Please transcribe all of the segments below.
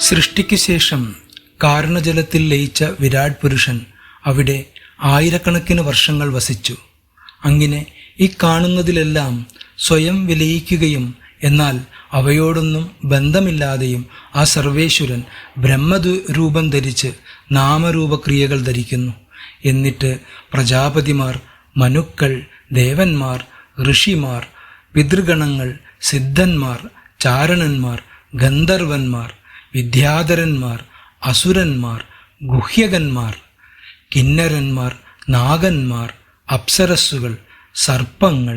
സൃഷ്ടിക്ക് ശേഷം കാരണജലത്തിൽ ലയിച്ച വിരാട് പുരുഷൻ അവിടെ ആയിരക്കണക്കിന് വർഷങ്ങൾ വസിച്ചു. അങ്ങനെ ഈ കാണുന്നതിലെല്ലാം സ്വയം വിലയിക്കുകയും എന്നാൽ അവയോടൊന്നും ബന്ധമില്ലാതെയും ആ സർവേശ്വരൻ ബ്രഹ്മരൂപം ധരിച്ച് നാമരൂപക്രിയകൾ ധരിക്കുന്നു. എന്നിട്ട് പ്രജാപതിമാർ മനുക്കൾ ദേവന്മാർ ഋഷിമാർ പിതൃഗണങ്ങൾ സിദ്ധന്മാർ ചാരണന്മാർ ഗന്ധർവന്മാർ വിദ്യാധരന്മാർ അസുരന്മാർ ഗുഹ്യകന്മാർ കിന്നരന്മാർ നാഗന്മാർ അപ്സരസ്സുകൾ സർപ്പങ്ങൾ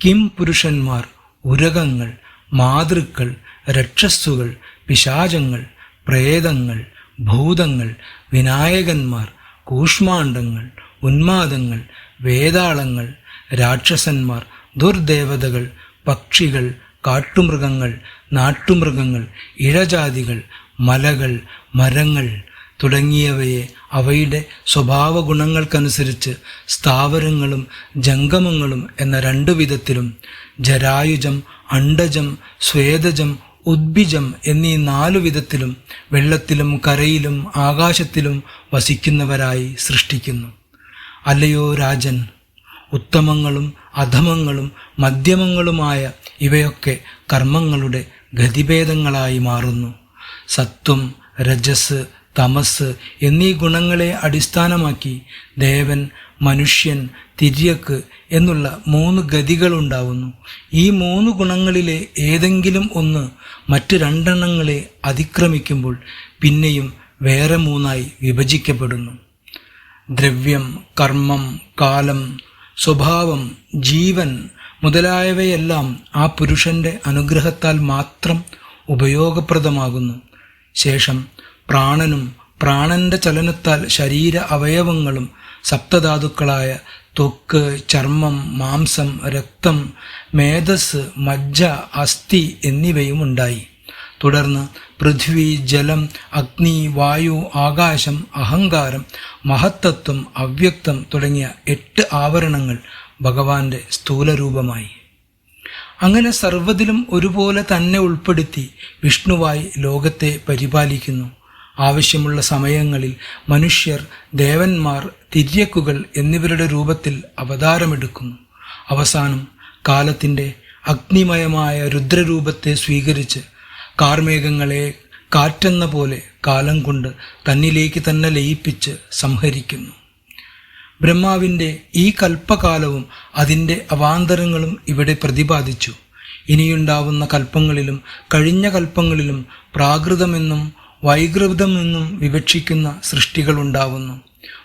കിം പുരുഷന്മാർ ഉരകങ്ങൾ മാതൃക്കൾ രക്ഷസ്സുകൾ പിശാചങ്ങൾ പ്രേതങ്ങൾ ഭൂതങ്ങൾ വിനായകന്മാർ കൂഷ്മാണ്ഡങ്ങൾ ഉന്മാദങ്ങൾ വേതാളങ്ങൾ രാക്ഷസന്മാർ ദുർദേവതകൾ പക്ഷികൾ കാട്ടുമൃഗങ്ങൾ നാട്ടുമൃഗങ്ങൾ ഇഴജാതികൾ മലകൾ മരങ്ങൾ തുടങ്ങിയവയെ അവയുടെ സ്വഭാവ ഗുണങ്ങൾക്കനുസരിച്ച് സ്ഥാവരങ്ങളും ജംഗമങ്ങളും എന്ന രണ്ടു വിധത്തിലും ജരായുജം അണ്ടജം സ്വേദജം ഉദ്ഭിജം എന്നീ നാലു വിധത്തിലും വെള്ളത്തിലും കരയിലും ആകാശത്തിലും വസിക്കുന്നവരായി സൃഷ്ടിക്കുന്നു. അല്ലയോ രാജൻ ഉത്തമങ്ങളും അധമങ്ങളും മധ്യമങ്ങളുമായ ഇവയൊക്കെ കർമ്മങ്ങളുടെ ഗതിഭേദങ്ങളായി മാറുന്നു. സത്വം രജസ് തമസ് എന്നീ ഗുണങ്ങളെ അടിസ്ഥാനമാക്കി ദേവൻ മനുഷ്യൻ തിര്യക്ക് എന്നുള്ള മൂന്ന് ഗതികളുണ്ടാവുന്നു. ഈ മൂന്ന് ഗുണങ്ങളിലെ ഏതെങ്കിലും ഒന്ന് മറ്റ് രണ്ടെണ്ണങ്ങളെ അതിക്രമിക്കുമ്പോൾ പിന്നെയും വേറെ മൂന്നായി വിഭജിക്കപ്പെടുന്നു. ദ്രവ്യം കർമ്മം കാലം സ്വഭാവം ജീവൻ മുതലായവയെല്ലാം ആ പുരുഷന്റെ അനുഗ്രഹത്താൽ മാത്രം ഉപയോഗപ്രദമാകുന്നു. ശേഷം പ്രാണനും പ്രാണന്റെ ചലനത്താൽ ശരീര അവയവങ്ങളും സപ്തധാതുക്കളായ ത്വക്ക് ചർമ്മം മാംസം രക്തം മേധസ് മജ്ജ അസ്ഥി എന്നിവയും ഉണ്ടായി തുടർന്ന് പൃഥ്വി ജലം അഗ്നി വായു ആകാശം അഹങ്കാരം മഹത്തത്വം അവ്യക്തം തുടങ്ങിയ എട്ട് ആവരണങ്ങൾ ഭഗവാന്റെ സ്ഥൂലരൂപമായി. അങ്ങനെ സർവതിലും ഒരുപോലെ തന്നെ ഉൾപ്പെടുത്തി വിഷ്ണുവായി ലോകത്തെ പരിപാലിക്കുന്നു. ആവശ്യമുള്ള സമയങ്ങളിൽ മനുഷ്യർ ദേവന്മാർ തിര്യക്കുകൾ എന്നിവരുടെ രൂപത്തിൽ അവതാരമെടുക്കുന്നു. അവസാനം കാലത്തിന്റെ അഗ്നിമയമായ രുദ്രരൂപത്തെ സ്വീകരിച്ച് കാർമേഘങ്ങളെ കാറ്റെന്ന പോലെ കാലം കൊണ്ട് തന്നിലേക്ക് തന്നെ ലയിപ്പിച്ച് സംഹരിക്കുന്നു. ബ്രഹ്മാവിന്റെ ഈ കൽപ്പകാലവും അതിന്റെ അവാന്തരങ്ങളും ഇവിടെ പ്രതിപാദിച്ചു. ഇനിയുണ്ടാവുന്ന കൽപ്പങ്ങളിലും കഴിഞ്ഞ കൽപ്പങ്ങളിലും പ്രാകൃതമെന്നും വൈകൃതമെന്നും വിവക്ഷിക്കുന്ന സൃഷ്ടികളുണ്ടാവുന്നു.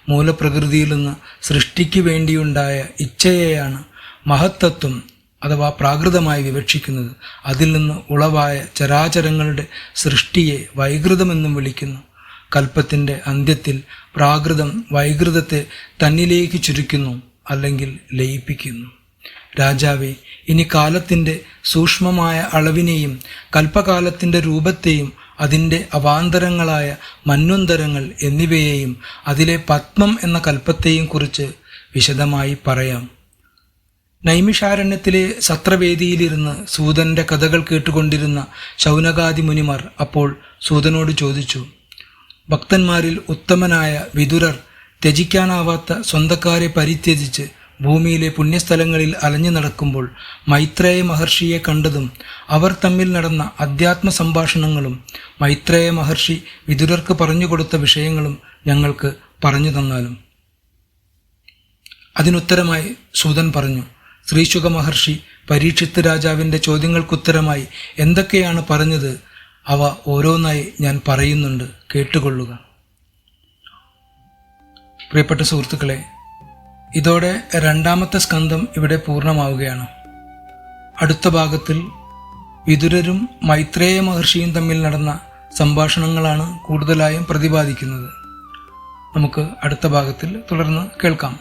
മൂലപ്രകൃതിയിൽ നിന്ന് സൃഷ്ടിക്ക് വേണ്ടിയുണ്ടായ ഇച്ഛയെയാണ് മഹത്തത്വം അഥവാ പ്രാകൃതമായി വിവക്ഷിക്കുന്നത്. അതിൽ നിന്ന് ഉളവായ ചരാചരങ്ങളുടെ സൃഷ്ടിയെ വൈകൃതമെന്നും വിളിക്കുന്നു. കൽപ്പത്തിന്റെ അന്ത്യത്തിൽ പ്രാകൃതം വൈകൃതത്തെ തന്നിലേക്ക് ചുരുക്കുന്നു അല്ലെങ്കിൽ ലയിപ്പിക്കുന്നു. രാജാവെ ഇനി കാലത്തിന്റെ സൂക്ഷ്മമായ അളവിനെയും കൽപ്പകാലത്തിന്റെ രൂപത്തെയും അതിന്റെ അവാന്തരങ്ങളായ മന്നുന്തരങ്ങൾ എന്നിവയെയും അതിലെ പത്മം എന്ന കൽപ്പത്തെയും കുറിച്ച് വിശദമായി പറയാം. നൈമിഷാരണ്യത്തിലെ സത്രവേദിയിലിരുന്ന് സൂതന്റെ കഥകൾ കേട്ടുകൊണ്ടിരുന്ന ശൗനകാദി മുനിമാർ അപ്പോൾ സൂതനോട് ചോദിച്ചു ഭക്തന്മാരിൽ ഉത്തമനായ വിതുരർ ത്യജിക്കാനാവാത്ത സ്വന്തക്കാരെ പരിത്യജിച്ച് ഭൂമിയിലെ പുണ്യസ്ഥലങ്ങളിൽ അലഞ്ഞു നടക്കുമ്പോൾ മൈത്രേയ മഹർഷിയെ കണ്ടതും അവർ തമ്മിൽ നടന്ന അധ്യാത്മ സംഭാഷണങ്ങളും മൈത്രേയ മഹർഷി വിതുരർക്ക് പറഞ്ഞുകൊടുത്ത വിഷയങ്ങളും ഞങ്ങൾക്ക് പറഞ്ഞു തന്നാലും. അതിനുത്തരമായി സൂതൻ പറഞ്ഞു ശ്രീശുഖ മഹർഷി പരീക്ഷിത്ത് രാജാവിന്റെ ചോദ്യങ്ങൾക്കുത്തരമായി എന്തൊക്കെയാണ് പറഞ്ഞത്? അവ ഓരോന്നായി ഞാൻ പറയുന്നുണ്ട് കേട്ടുകൊള്ളുക. പ്രിയപ്പെട്ട സുഹൃത്തുക്കളെ ഇതോടെ രണ്ടാമത്തെ സ്കന്ധം ഇവിടെ പൂർണമാവുകയാണ്. അടുത്ത ഭാഗത്തിൽ വിതുരരും മൈത്രേയ മഹർഷിയും തമ്മിൽ നടന്ന സംഭാഷണങ്ങളാണ് കൂടുതലായും പ്രതിപാദിക്കുന്നത്. നമുക്ക് അടുത്ത ഭാഗത്തിൽ തുടർന്ന് കേൾക്കാം.